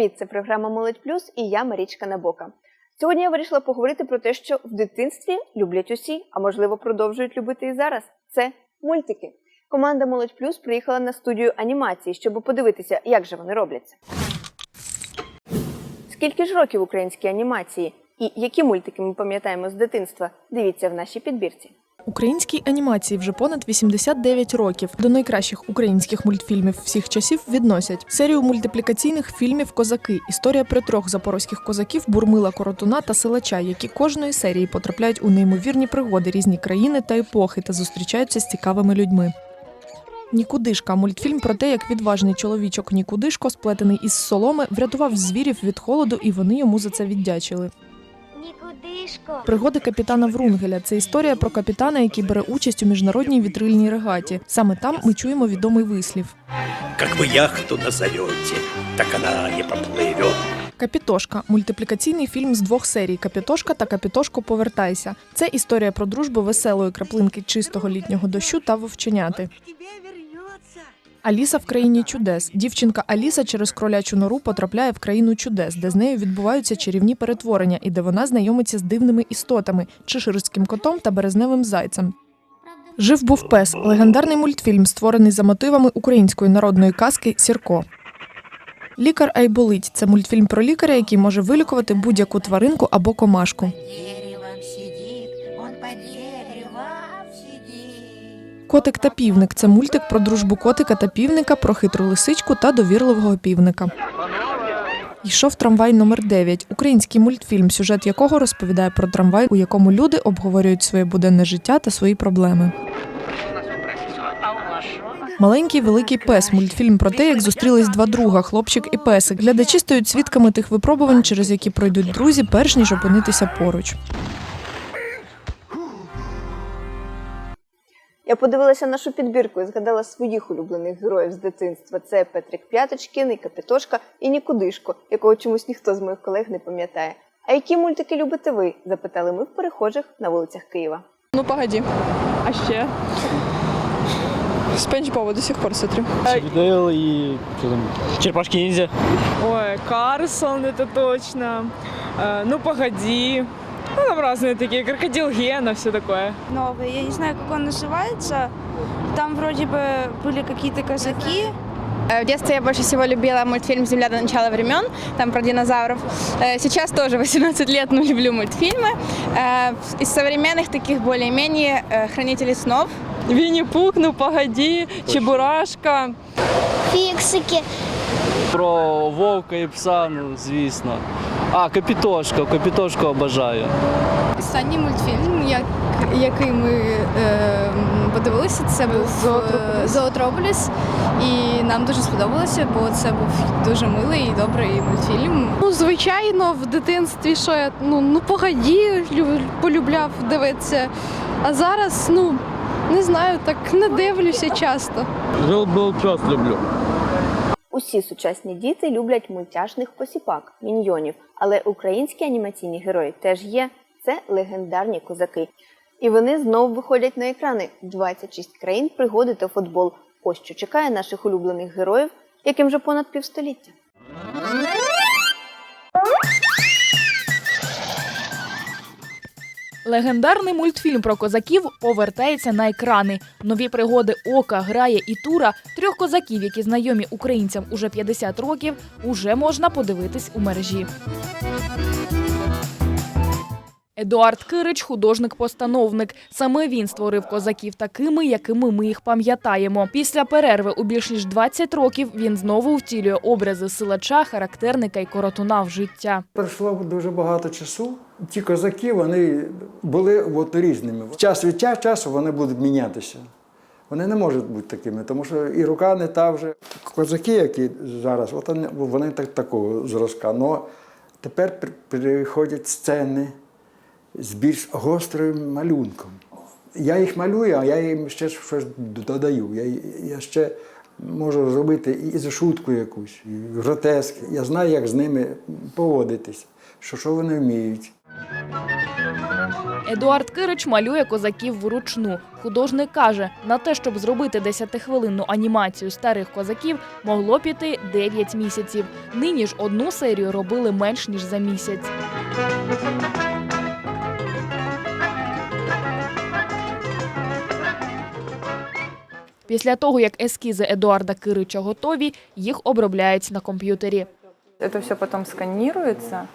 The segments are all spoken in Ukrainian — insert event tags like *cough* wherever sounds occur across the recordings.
Привіт, це програма Молодь Плюс і я Марічка Набока. Сьогодні я вирішила поговорити про те, що в дитинстві люблять усі, а можливо продовжують любити і зараз. Це мультики. Команда Молодь Плюс приїхала на студію анімації, щоб подивитися, як же вони робляться. Скільки ж років українській анімації і які мультики ми пам'ятаємо з дитинства? Дивіться в нашій підбірці. Українській анімації вже понад 89 років. До найкращих українських мультфільмів всіх часів відносять серію мультиплікаційних фільмів Козаки. Історія про трьох запорозьких козаків Бурмила Коротуна та Силача, які кожної серії потрапляють у неймовірні пригоди різні країни та епохи та зустрічаються з цікавими людьми. Нікудишка мультфільм про те, як відважний чоловічок Нікудишко, сплетений із соломи, врятував звірів від холоду, і вони йому за це віддячили. Нікудишко. Пригоди капітана Врунгеля це історія про капітана, який бере участь у міжнародній вітрильній регаті. Саме там ми чуємо відомий вислів. Как вы яхту назовете, так она не поплывет. Капітошка мультиплікаційний фільм з двох серій Капітошка та Капітошко Повертайся. Це історія про дружбу веселої краплинки чистого літнього дощу та вовченяти. Аліса в країні чудес. Дівчинка Аліса через кролячу нору потрапляє в країну чудес, де з нею відбуваються чарівні перетворення і де вона знайомиться з дивними істотами, чеширським котом та березневим зайцем. Жив був пес легендарний мультфільм, створений за мотивами української народної казки Сірко. Лікар Айболить це мультфільм про лікаря, який може вилікувати будь-яку тваринку або комашку. Котик та півник це мультик про дружбу котика та півника, про хитру лисичку та довірливого півника. Йшов трамвай номер 9 український мультфільм, сюжет якого розповідає про трамвай, у якому люди обговорюють своє буденне життя та свої проблеми. Маленький великий пес мультфільм про те, як зустрілись два друга, хлопчик і песик. Глядачі стають свідками тих випробувань, через які пройдуть друзі, перш ніж опинитися поруч. Я подивилася нашу підбірку і згадала своїх улюблених героїв з дитинства. Це Петрик П'яточкін, і Капітошка і Нікудишко, якого чомусь ніхто з моїх колег не пам'ятає. А які мультики любите ви? запитали ми в перехожих на вулицях Києва. Ну погоди. А ще? Спанч Боба до сих пор смотрю. Чип и что там, черепашки-ниндзя. Ой, Карсон, это точно. Э, ну погоди. Ну, там разные такие, крокодил Гена, все такое. новый. Я не знаю, как он называется. Там вроде бы были какие-то казаки. Э, В детстве я больше всего любила мультфильм «Земля до начала времен», там про динозавров. Э, Сейчас тоже 18 *laughs* лет, но люблю мультфильмы. Э, Из современных таких более-менее э, «Хранители снов». Винни-Пух, ну погоди, Чебурашка. Фіксики. Про вовка і пса, ну, звісно. А, Капітошка, Капітошку обожаю. Останній мультфільм, як, який ми е, подивилися, це був е, Зоотрополіс. І нам дуже сподобалося, бо це був дуже милий і добрий мультфільм. Ну, звичайно, в дитинстві, що я ну, ну погоді, полюбляв дивитися. А зараз, ну, не знаю, так не дивлюся часто. Жил-был пес люблю. Усі сучасні діти люблять мультяшних посіпак, міньйонів, але українські анімаційні герої теж є. Це легендарні козаки. І вони знову виходять на екрани. 26 країн пригоди та футбол. Ось що чекає наших улюблених героїв, яким вже понад півстоліття. Легендарний мультфільм про козаків повертається на екрани. Нові пригоди Ока, Грає і Тура трьох козаків, які знайомі українцям уже 50 років, уже можна подивитись у мережі. Едуард Кирич, художник-постановник. Саме він створив козаків такими, якими ми їх пам'ятаємо. Після перерви у більш ніж 20 років він знову втілює образи силача, характерника і коротуна в життя. Пройшло дуже багато часу. Ті козаки вони були от різними. Час від часу вони будуть мінятися. Вони не можуть бути такими, тому що і рука не та вже. Козаки, які зараз, от вони, так, такого зразка. Но тепер приходять сцени з більш гострим малюнком. Я їх малюю, а я їм ще щось додаю. Я, я ще можу зробити і за шутку якусь, і гротеск. Я знаю, як з ними поводитись, що, що вони вміють. Едуард Кирич малює козаків вручну. Художник каже, на те, щоб зробити 10-хвилинну анімацію старих козаків, могло піти 9 місяців. Нині ж одну серію робили менш ніж за місяць. Після того, як ескізи Едуарда Кирича готові, їх обробляють на комп'ютері. Это все потом сканируется.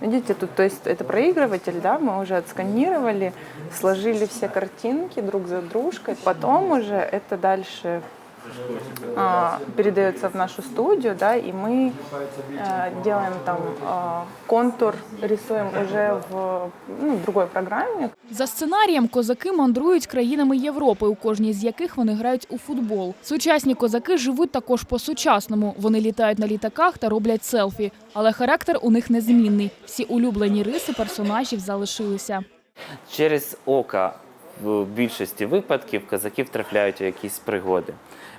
Видите, тут, то есть это проигрыватель, да, мы уже отсканировали, сложили все картинки друг за дружкой. Потом уже это дальше а, передается в нашу студию, да, и мы а, делаем там контур, рисуем уже в ну, другой программе, За сценарієм козаки мандрують країнами Європи, у кожній з яких вони грають у футбол. Сучасні козаки живуть також по-сучасному. Вони літають на літаках та роблять селфі. Але характер у них незмінний. Всі улюблені риси персонажів залишилися. Через ока в більшості випадків козаків трапляють у якісь пригоди.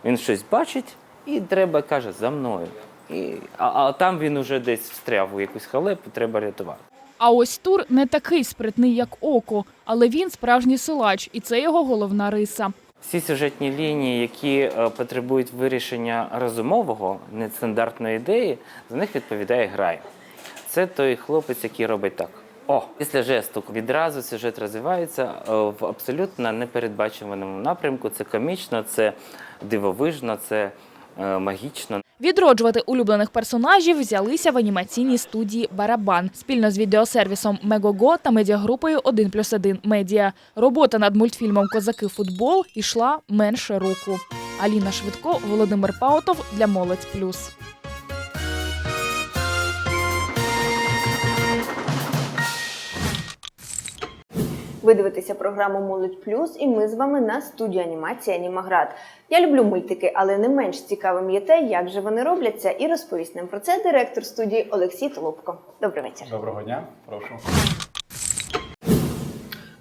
Він щось бачить і треба каже за мною. І, а, а там він уже десь встряв у якусь халепу, треба рятувати. А ось Тур не такий спритний, як око, але він справжній силач, і це його головна риса. Всі сюжетні лінії, які е, потребують вирішення розумового, нестандартної ідеї, за них відповідає грай. Це той хлопець, який робить так. О, після жесту відразу сюжет розвивається е, в абсолютно непередбачуваному напрямку. Це комічно, це дивовижно, це е, магічно. Відроджувати улюблених персонажів взялися в анімаційній студії Барабан спільно з відеосервісом Мегого та медіагрупою 1+,1 Медіа. Робота над мультфільмом Козаки футбол йшла менше року. Аліна Швидко, Володимир Паутов для Молодь Плюс. Ви дивитеся програму Молодь Плюс, і ми з вами на студії анімації Анімаград. Я люблю мультики, але не менш цікавим є те, як же вони робляться, і розповість нам про це директор студії Олексій Толопко. Добрий вечір. Доброго дня, прошу.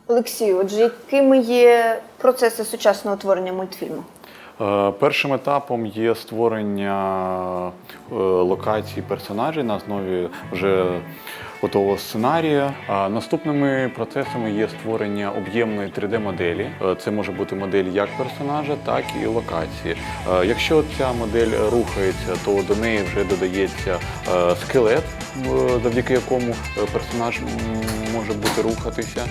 Олексію, отже, якими є процеси сучасного творення мультфільму? Е, Першим етапом є створення е, локацій персонажей на основі вже готового сценарія. А Наступними процесами є створення об'ємної 3D-моделі. Е, Це може бути модель як персонажа, так і локації. Е, Якщо ця модель рухається, то до неї вже додається е, скелет, завдяки якому персонаж може бути рухатися.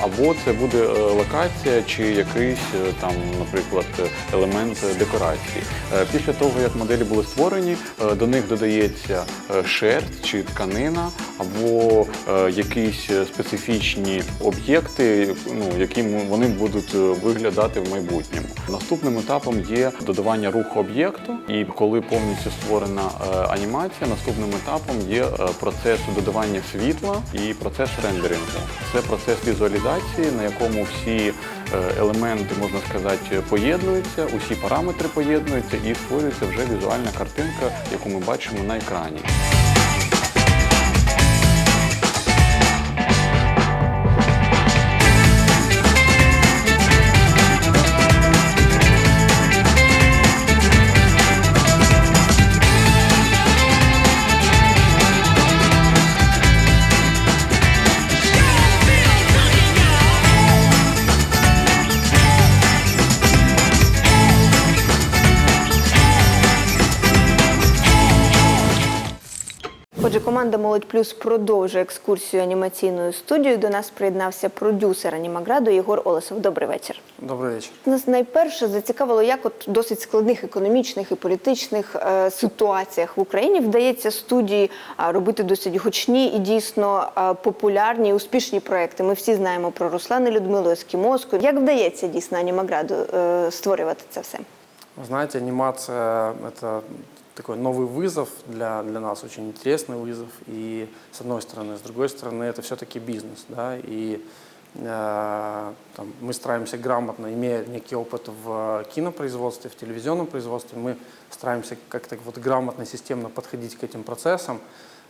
Або це буде е, локація чи якийсь е, там, наприклад, елемент декорації. Е, Після того, як моделі були створені, до них додається шерсть чи тканина, або якісь специфічні об'єкти, ну, які вони будуть виглядати в майбутньому. Наступним етапом є додавання руху об'єкту, і коли повністю створена анімація, наступним етапом є процес додавання світла і процес рендерингу. Це процес візуалізації, на якому всі е, елементи, можна сказати, поєднуються, усі параметри поєднуються і створюється вже візуальна картинка, яку ми бачимо на екрані. Отже, команда Молодь Плюс продовжує екскурсію анімаційною студією. До нас приєднався продюсер анімаграду Єгор Олесов. Добрий вечір. Добрий вечір. Нас найперше зацікавило, як от досить складних економічних і політичних е, ситуаціях в Україні вдається студії робити досить гучні і дійсно а, популярні, і успішні проекти. Ми всі знаємо про Руслана Людмилу Ескімоску. Як вдається дійсно анімаграду е, створювати це все? Вы знаете, анимация – это такой новый вызов для, для нас, очень интересный вызов. И с одной стороны, с другой стороны, это все-таки бизнес. Да? И э, там, мы стараемся грамотно, имея некий опыт в кинопроизводстве, в телевизионном производстве, мы стараемся как-то вот грамотно, системно подходить к этим процессам,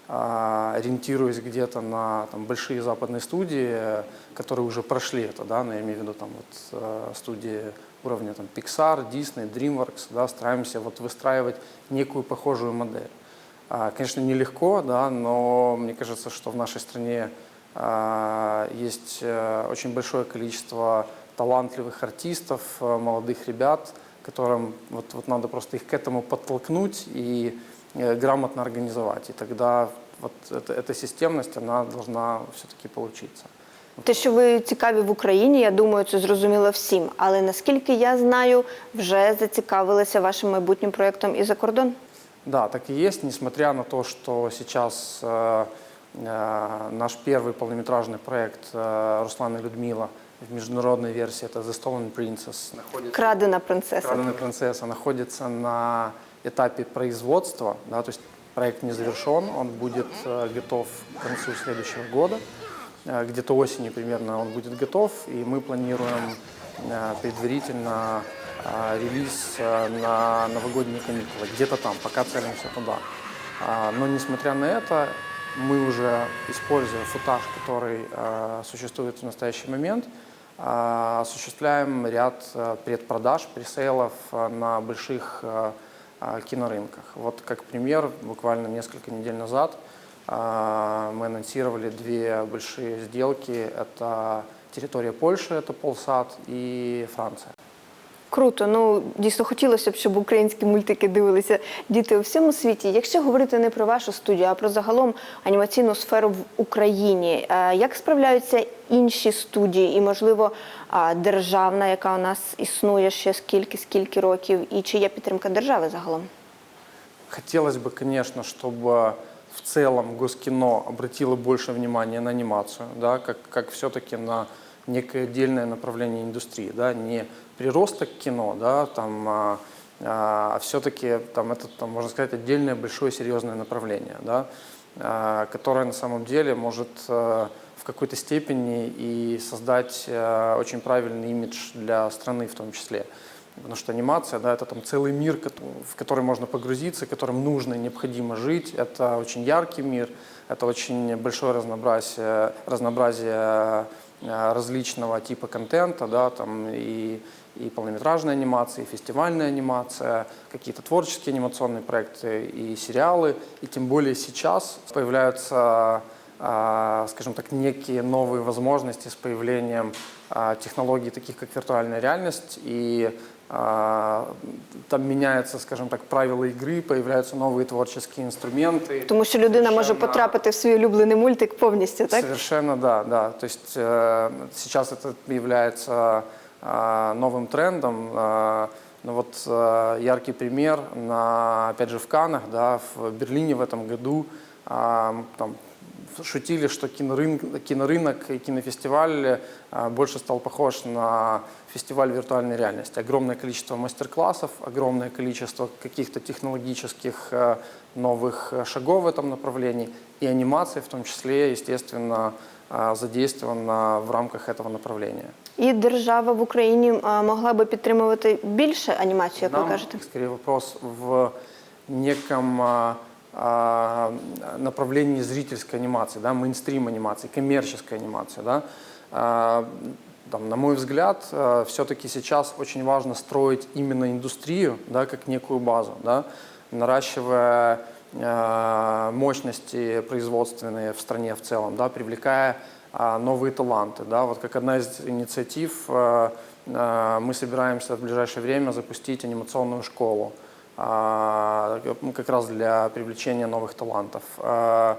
а, ориентируясь где-то на там, большие западные студии, э, которые уже прошли это, да, но я имею в виду там вот э, студии уровня там, Pixar, Disney, DreamWorks, да, стараемся вот выстраивать некую похожую модель. А, Конечно, нелегко, да, но мне кажется, что в нашей стране а, есть э, очень большое количество талантливых артистов, э, молодых ребят, которым вот, вот надо просто их к этому подтолкнуть и э, грамотно организовать. И тогда вот эта, эта системность, она должна все-таки получиться. Те, що ви цікаві в Україні, я думаю, це зрозуміло всім. Але наскільки я знаю, вже зацікавилися вашим майбутнім проєктом і за кордон. Да, так и есть, несмотря на то, что сейчас э, э, наш первый полнометражный проект э, Руслан и Людмила в международной версии, это The Stolen Princess, находится, Крадена принцеса. «Краденая принцесса», находится на этапе производства, да, то есть проект не завершен, он будет э, готов к концу следующего года, Э, Где-то осенью примерно он будет готов, и мы планируем э, предварительно э, релиз э, на новогодние каникулы, где-то там, пока целимся туда. Но несмотря на это, мы уже, используя футаж, который э, существует в настоящий момент, э, осуществляем ряд э, предпродаж, пресейлов э, на больших э, э, кинорынках. Вот как пример, буквально несколько недель назад э, мы анонсировали две большие сделки. Это территория Польши, это Полсад, и Франция. Круто. Ну дійсно хотілося б, щоб українські мультики дивилися діти у всьому світі. Якщо говорити не про вашу студію, а про загалом анімаційну сферу в Україні, е, як справляються інші студії, і можливо а, державна, яка у нас існує ще скільки, скільки років, і чи є підтримка держави загалом? Хотелось бы, конечно, чтобы в целом Госкино обратило больше внимания на анимацию, да, как, как все-таки на некое отдельное направление индустрии, да, не приросток кино, да, там, а, а все-таки там это, там, можно сказать, отдельное большое серьезное направление, да, а, которое на самом деле может э, в какой-то степени и создать э, очень правильный имидж для страны в том числе. Потому что анимация, да, это там целый мир, в который можно погрузиться, которым нужно и необходимо жить. Это очень яркий мир, это очень большое разнообразие, разнообразие э, различного типа контента, да, там и, и полнометражная анимация, и фестивальная анимация, какие-то творческие анимационные проекты и сериалы. И тем более сейчас появляются, а, скажем так, некие новые возможности с появлением а, технологий, таких как виртуальная реальность, и там меняются, скажем так, правила игры, появляются новые творческие инструменты. Тому що людина може потрапити в свій улюблений мультик повністю, так? Совершенно да, да. То есть э, сейчас это является э, новым трендом. Э, ну вот э, яркий пример на, опять же, в Каннах, да, в Берлине в этом году э, там шутили, что кинорынок, кинорынок и кинофестиваль э, больше стал похож на фестиваль виртуальной реальности. Огромное количество мастер-классов, огромное количество каких-то технологических э, новых э, шагов в этом направлении. И анимация в том числе, естественно, э, задействована в рамках этого направления. І держава в Україні а, могла би підтримувати більше анімацію, як ви Нам, кажете. скорее вопрос в неком а, а, направлении зрительской анимации, да, мейнстрим анимации, коммерческой анимации. Да. А, там, на мой взгляд, все-таки сейчас очень важно строить именно индустрию, да, как некую базу, да, наращивая э, мощности производственные в стране в целом, да, привлекая а, новые таланты. Да. Вот как одна из инициатив э, э, мы собираемся в ближайшее время запустить анимационную школу а, как раз для привлечения новых талантов. А,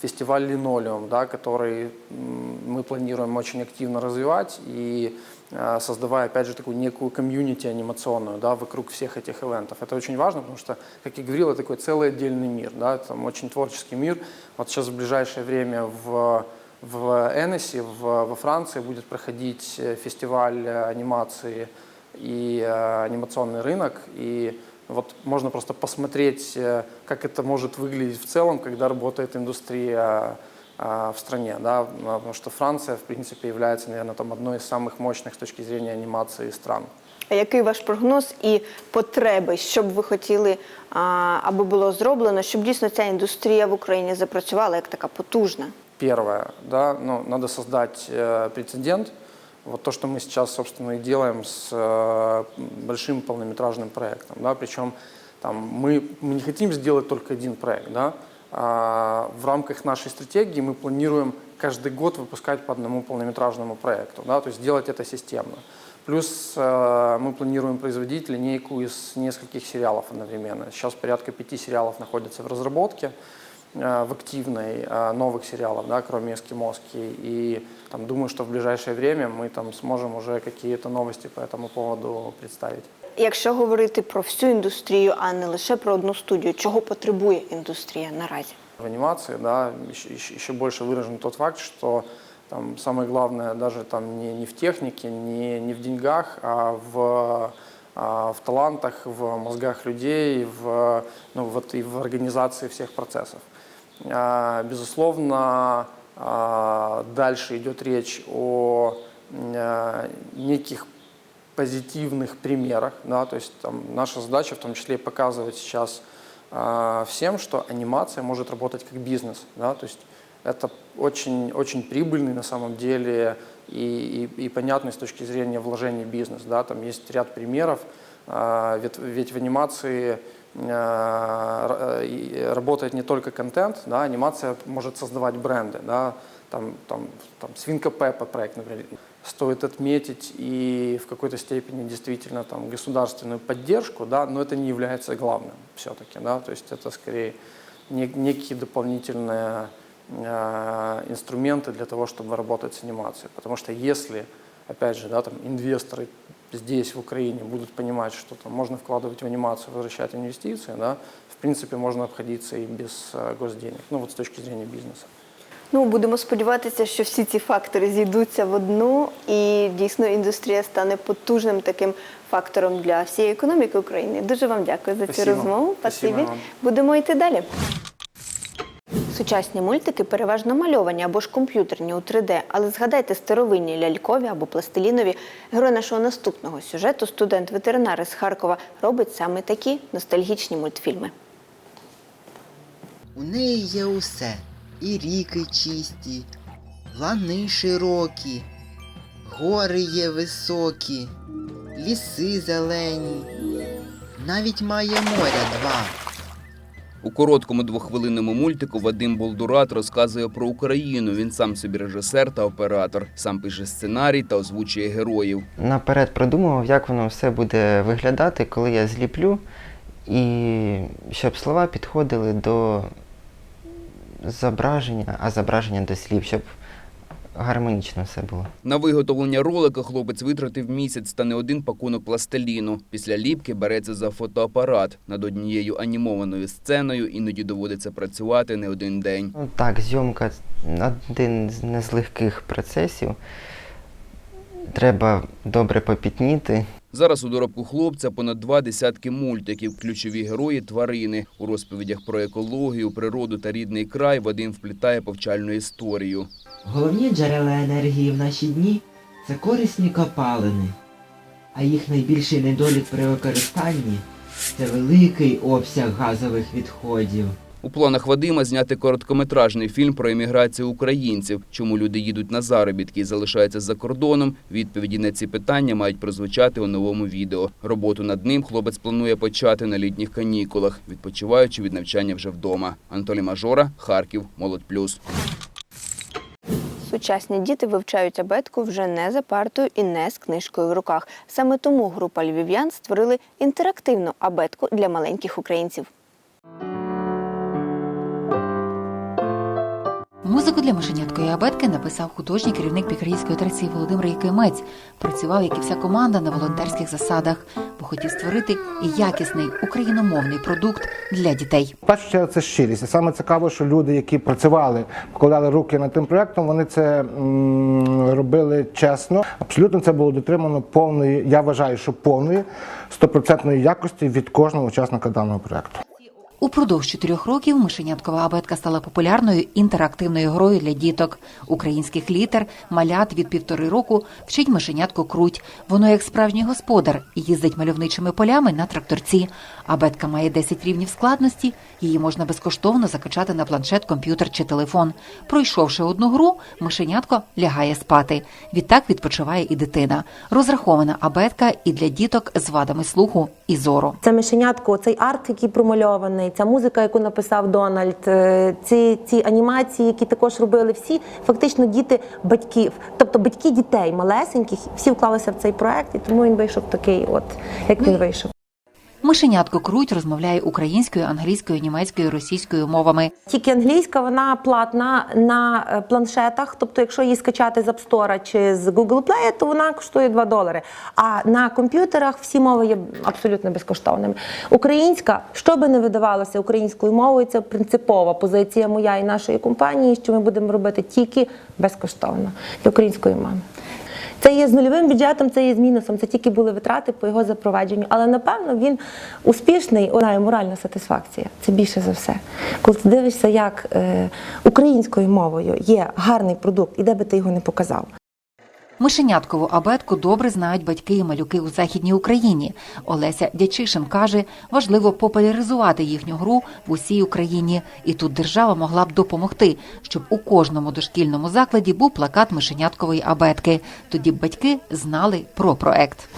Фестиваль «Линолеум», да, который м, мы планируем очень активно развивать и а, создавая, опять же, такую некую комьюнити анимационную да, вокруг всех этих ивентов. Это очень важно, потому что, как я говорил, это такой целый отдельный мир, да, там очень творческий мир. Вот сейчас в ближайшее время в в Эннесе, в, во Франции будет проходить э, фестиваль э, анимации и э, анимационный рынок. И вот можно просто посмотреть, э, как это может выглядеть в целом, когда работает индустрия э, в стране, да, потому что Франция, в принципе, является, наверное, там одной из самых мощных с точки зрения анимации стран. А який ваш прогноз і потреби, що б ви хотіли, а, аби було зроблено, щоб дійсно ця індустрія в Україні запрацювала як така потужна? Первое, да, ну, надо создать э, прецедент. Вот то, что мы сейчас, собственно, и делаем с э, большим полнометражным проектом. Да, причем там, мы, мы не хотим сделать только один проект. Да? А в рамках нашей стратегии мы планируем каждый год выпускать по одному полнометражному проекту, да? то есть делать это системно. Плюс э, мы планируем производить линейку из нескольких сериалов одновременно. Сейчас порядка пяти сериалов находятся в разработке, э, в активной, э, новых сериалов, да, кроме «Эскимоски». И там, думаю, что в ближайшее время мы там сможем уже какие-то новости по этому поводу представить. Якщо говорити про всю індустрію, а не лише про одну студію, чого потребує індустрія наразі? В анимации, да, еще, еще- еще больше выражен тот факт, что там самое главное даже там не, не в технике, не, не в деньгах, а в, а, в талантах, в мозгах людей, в, ну, вот и в организации всех процессов. А, Безусловно, а, дальше идет речь о м, а, неких позитивных примерах, да, то есть там наша задача в том числе и показывать сейчас а, всем, что анимация может работать как бизнес, да, то есть это очень, очень прибыльный на самом деле и, и, и понятный с точки зрения вложений бизнес, да, там есть ряд примеров, а, ведь, ведь в анимации а, р- и работает не только контент, да, анимация может создавать бренды, да, там, там, там Свинка Пеппа проект, например, стоит отметить и в какой-то степени действительно там государственную поддержку, да, но это не является главным все-таки, да, то есть это скорее не- некие дополнительные э, инструменты для того, чтобы работать с анимацией, потому что если, опять же, да, там инвесторы здесь, в Украине, будут понимать, что там можно вкладывать в анимацию, возвращать инвестиции, да, в принципе, можно обходиться и без э, госденег, ну вот с точки зрения бизнеса. Ну, будемо сподіватися, що всі ці фактори зійдуться в одну, і дійсно індустрія стане потужним таким фактором для всієї економіки України. Дуже вам дякую за цю Спасибо. розмову. Спасибо Спасибі. вам. Будемо йти далі. Сучасні мультики переважно мальовані або ж комп'ютерні у 3D, але згадайте старовинні лялькові або пластилінові. Герой нашого наступного сюжету, студент-ветеринар із Харкова, робить саме такі ностальгічні мультфільми. У неї є усе. І ріки чисті, лани широкі, гори є високі, ліси зелені, навіть має моря два. У короткому двохвилинному мультику Вадим Болдурат розказує про Україну. Він сам собі режисер та оператор, сам пише сценарій та озвучує героїв. Наперед продумував, як воно все буде виглядати, коли я зліплю, і щоб слова підходили до зображення, а зображення до слів, щоб гармонічно все було. На виготовлення ролика хлопець витратив місяць та не один пакунок пластиліну. Після ліпки береться за фотоапарат. Над однією анімованою сценою іноді доводиться працювати не один день. Ну, так, зйомка один з не з легких процесів. Треба добре попітніти. Зараз у доробку хлопця понад два десятки мультиків. Ключові герої тварини. У розповідях про екологію, природу та рідний край Вадим вплітає повчальну історію. Головні джерела енергії в наші дні це корисні копалини, а їх найбільший недолік при використанні це великий обсяг газових відходів. У планах Вадима зняти короткометражний фільм про еміграцію українців. Чому люди їдуть на заробітки і залишаються за кордоном? Відповіді на ці питання мають прозвучати у новому відео. Роботу над ним хлопець планує почати на літніх канікулах, відпочиваючи від навчання вже вдома. Анатолій Мажора, Харків, Молодь Плюс. Сучасні діти вивчають абетку вже не за партою і не з книжкою в руках. Саме тому група львів'ян створили інтерактивну абетку для маленьких українців. Музику для мишеняткої абетки написав художній керівник пікарійської традиції Володимир Якимець. Працював, як і вся команда, на волонтерських засадах, бо хотів створити якісний україномовний продукт для дітей. В першу чергу це щирість. Саме цікаво, що люди, які працювали, вкладали руки над тим проектом, вони це робили чесно. Абсолютно це було дотримано повної, я вважаю, що повної стопроцентної якості від кожного учасника даного проекту. Упродовж чотирьох років мишеняткова абетка стала популярною інтерактивною грою для діток. Українських літер, малят від півтори року вчить мишенятко круть. Воно як справжній господар їздить мальовничими полями на тракторці. Абетка має 10 рівнів складності. Її можна безкоштовно закачати на планшет, комп'ютер чи телефон. Пройшовши одну гру, мишенятко лягає спати. Відтак відпочиває і дитина. Розрахована абетка і для діток з вадами слуху і зору. Це мишенятко, цей арт, який промальований, ця музика, яку написав Дональд, е, ці, ці анімації, які також робили всі, фактично діти батьків, тобто батьки дітей малесеньких, всі вклалися в цей проект, і тому він вийшов такий, от як він вийшов. Мишенятко Круть розмовляє українською, англійською, німецькою, російською мовами. Тільки англійська вона платна на е, планшетах. Тобто, якщо її скачати з App Store чи з Google Play, то вона коштує 2 долари. А на комп'ютерах всі мови є абсолютно безкоштовними. Українська, що би не видавалося українською мовою, це принципова позиція моя і нашої компанії, що ми будемо робити тільки безкоштовно для української мови. Це є з нульовим бюджетом, це є з мінусом. Це тільки були витрати по його запровадженню. Але напевно він успішний, вона моральна сатисфакція. Це більше за все. Коли ти дивишся, як е, українською мовою є гарний продукт, і де би ти його не показав. Мишеняткову абетку добре знають батьки і малюки у західній Україні. Олеся Дячишин каже, важливо популяризувати їхню гру в усій Україні, і тут держава могла б допомогти, щоб у кожному дошкільному закладі був плакат мишеняткової абетки. Тоді б батьки знали про проект.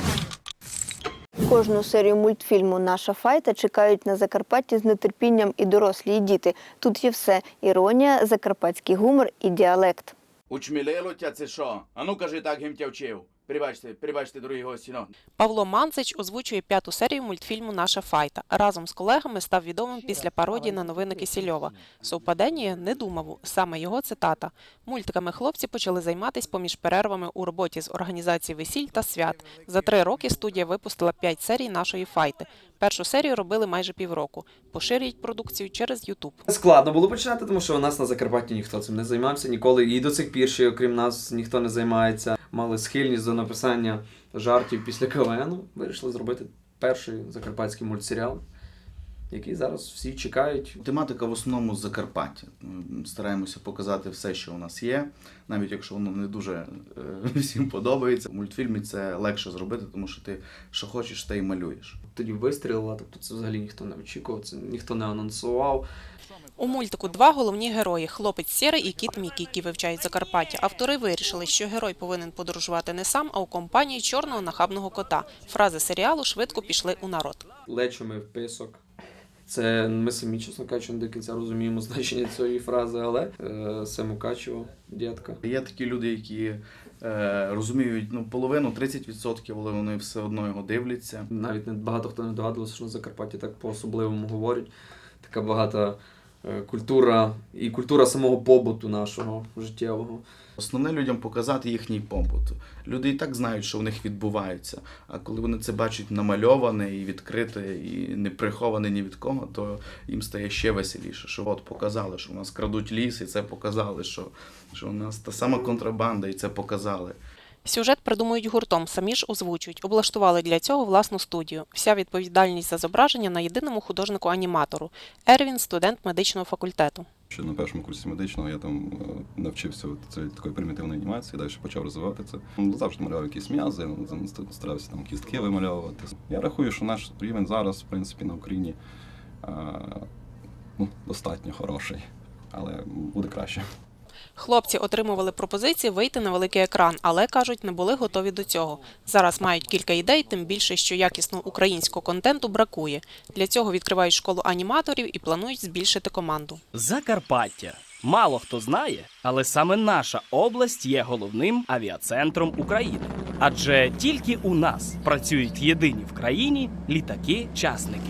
Кожну серію мультфільму Наша файта чекають на Закарпатті з нетерпінням і дорослі, і діти. Тут є все: іронія, закарпатський гумор і діалект. Учмілило тя це що? Ану кажи так гім тя вчив. Прибачте, прибачте, дорогі гості, ну. Павло Манцич озвучує п'яту серію мультфільму Наша файта. Разом з колегами став відомим після пародії на новини Кисельова. Совпадення не думав. Саме його цитата. Мультиками хлопці почали займатися поміж перервами у роботі з організації весіль та свят. За три роки студія випустила п'ять серій нашої файти. Першу серію робили майже півроку. Поширюють продукцію через Ютуб. Складно було починати, тому що у нас на Закарпатті ніхто цим не займався ніколи. І до цих пір ще, окрім нас, ніхто не займається. Мали схильність до написання жартів після КВН. Вирішили зробити перший закарпатський мультсеріал, який зараз всі чекають. Тематика в основному з Закарпаття. Ми Стараємося показати все, що у нас є, навіть якщо воно не дуже е, *laughs* всім подобається. В мультфільмі це легше зробити, тому що ти що хочеш, те й малюєш. Тоді вистрілила, тобто це взагалі ніхто не очікував, це ніхто не анонсував. У мультику два головні герої хлопець Сєрий і кіт Мікі, які вивчають Закарпаття. Автори вирішили, що герой повинен подорожувати не сам, а у компанії чорного нахабного кота. Фрази серіалу швидко пішли у народ. Лечами в писок. Це ми самі, чесно кажучи, не до кінця розуміємо *laughs* значення цієї фрази, але е, це Мукачево, дітка. Є такі люди, які е, розуміють ну, половину, 30%, але вони все одно його дивляться. Навіть не багато хто не догадувався, що на Закарпатті так по-особливому говорять. Така багата е, культура і культура самого побуту нашого життєвого. Основне людям показати їхній побут. Люди і так знають, що в них відбувається. А коли вони це бачать намальоване і відкрите, і не приховане ні від кого, то їм стає ще веселіше. Що от показали, що у нас крадуть ліс, і це показали, що, що у нас та сама контрабанда, і це показали. Сюжет придумують гуртом, самі ж озвучують. Облаштували для цього власну студію. Вся відповідальність за зображення на єдиному художнику-аніматору. Ервін студент медичного факультету. Ще на першому курсі медичного я там е, навчився от цієї такої примітивної анімації, далі почав розвивати це. Ну, Завжди малював якісь м'язи, ну, старався там кістки вимальовувати. Я рахую, що наш рівень зараз, в принципі, на Україні ну, достатньо хороший, але буде краще. Хлопці отримували пропозиції вийти на великий екран, але кажуть, не були готові до цього. Зараз мають кілька ідей, тим більше, що якісного українського контенту бракує. Для цього відкривають школу аніматорів і планують збільшити команду. Закарпаття. Мало хто знає, але саме наша область є головним авіацентром України. Адже тільки у нас працюють єдині в країні літаки-частники.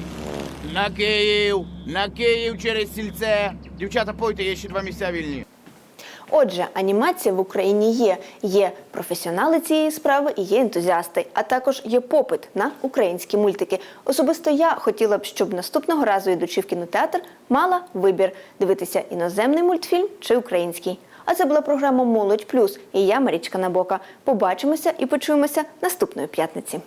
На Київ! На Київ через сільце! Дівчата, пойте, є ще два місця вільні. Отже, анімація в Україні є. Є професіонали цієї справи і є ентузіасти, а також є попит на українські мультики. Особисто я хотіла б, щоб наступного разу, йдучи в кінотеатр, мала вибір дивитися іноземний мультфільм чи український. А це була програма Молодь Плюс і я Марічка Набока. Побачимося і почуємося наступної п'ятниці.